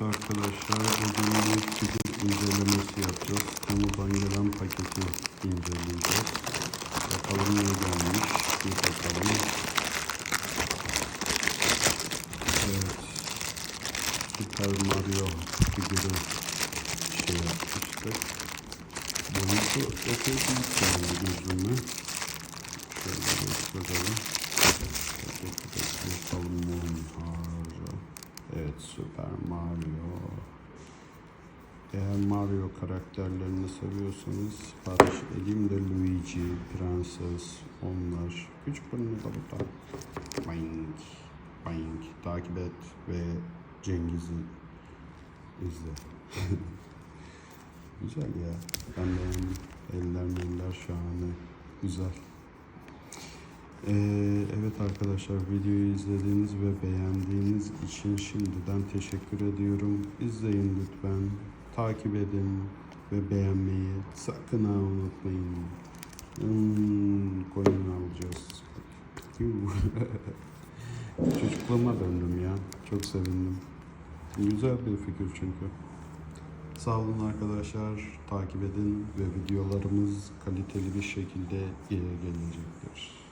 Arkadaşlar bugün bir figür incelemesi yapacağız. Kamudan gelen paketi inceleyeceğiz. Bakalım ne gelmiş. Bir bakalım. Evet. Super Mario figürü şey yapmıştık. Boyutu epey büyük geldi gözüme. Şöyle gösterelim. Super Mario. Eğer Mario karakterlerini seviyorsanız sipariş edeyim de Luigi, Prenses, onlar. Küçük bölümü de burada. Boing, boing. Takip et ve Cengiz'i izle. Güzel ya. Ben beğendim. Eller meller şahane. Güzel. Ee, evet arkadaşlar videoyu izlediğiniz ve beğendiğiniz için şimdiden teşekkür ediyorum. İzleyin lütfen. Takip edin ve beğenmeyi sakın ha unutmayın. Hmm, coin alacağız. Çocukluğuma döndüm ya. Çok sevindim. Güzel bir fikir çünkü. Sağ olun arkadaşlar. Takip edin ve videolarımız kaliteli bir şekilde gelecektir.